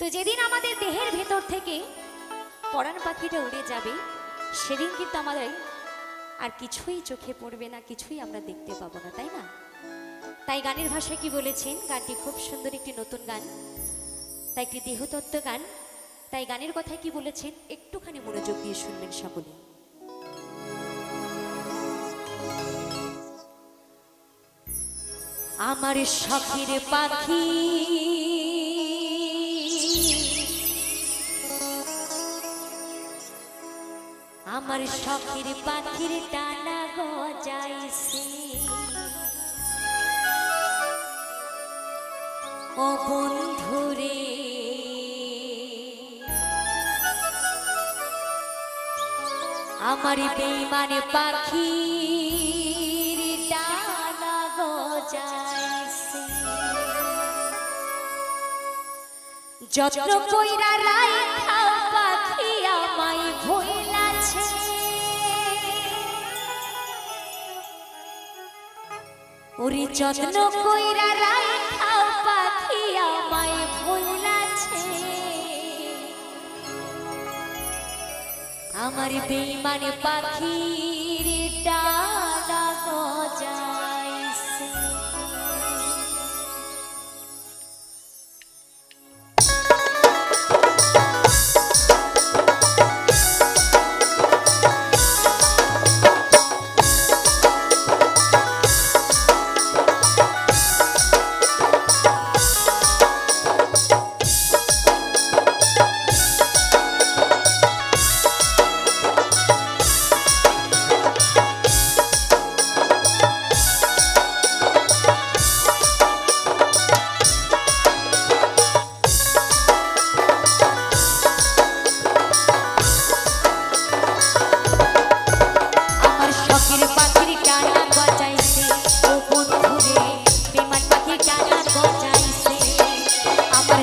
তো যেদিন আমাদের দেহের ভেতর থেকে পরাণ পাখিটা উড়ে যাবে, সেদিন কিন্তু আমাদের আর কিছুই চোখে পড়বে না, কিছুই আমরা দেখতে পাবো না, তাই না? তাই গানের ভাষায় কি বলেছেন? গানটি খুব সুন্দর একটি নতুন গান, তাই একটি দেহতত্ত্ব গান। তাই গানের কথায় কি বলেছেন? একটুখানি মনোযোগ দিয়ে শুনবেন সকলে। আমার শখের পাখি আমার শখের পাখির টানা গজাইছে। ও বন্ধুরে আমার বেইমানে গজাইছে। যত্ন কইরা রাইখা পাখি আমায় ভইলাছে ওরে যত্ন কইরা রাখাও পাখি আমায় ভইলাছে আমার পাখির ডানা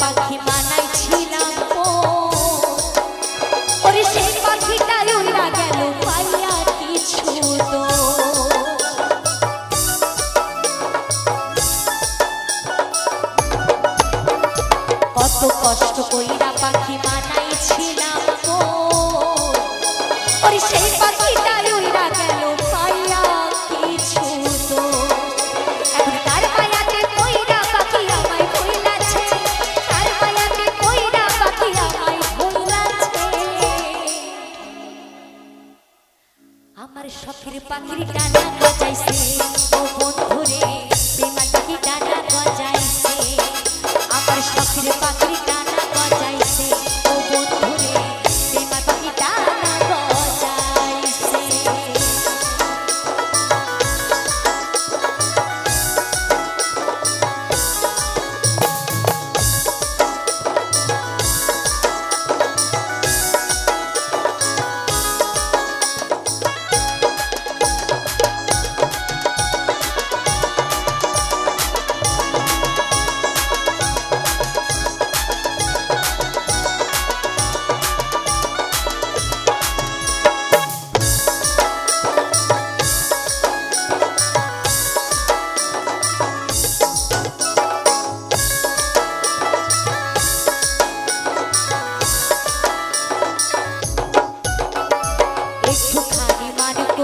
পাখি মানাইছিলাম ওরে সেই কত কষ্ট কইরা পাখি মানাইছিলাম ও ওরে সেই পাখিটা আমার শখের পাখির ডানা গজাইছে। ও বন্ধুরে বেমান পাখি ডানা গজাইছে? আমার শখের পাখির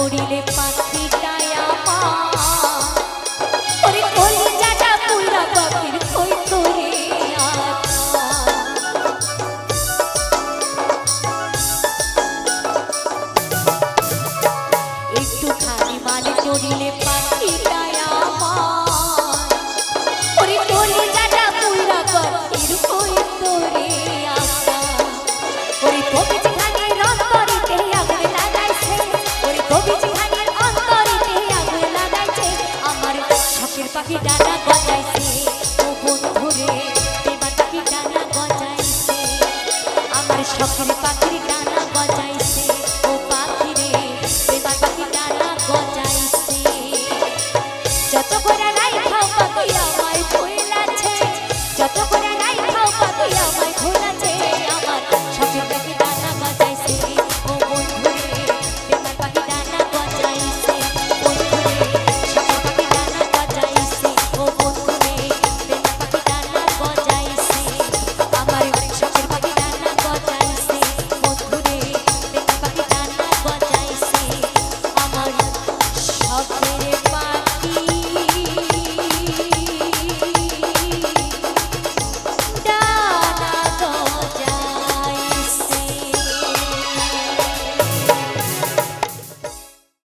করিলে পাতা পাখি ডানা গজাইছে ও বন্ধুরে বিমান পাখি ডানা গজাইছে। আমার সকল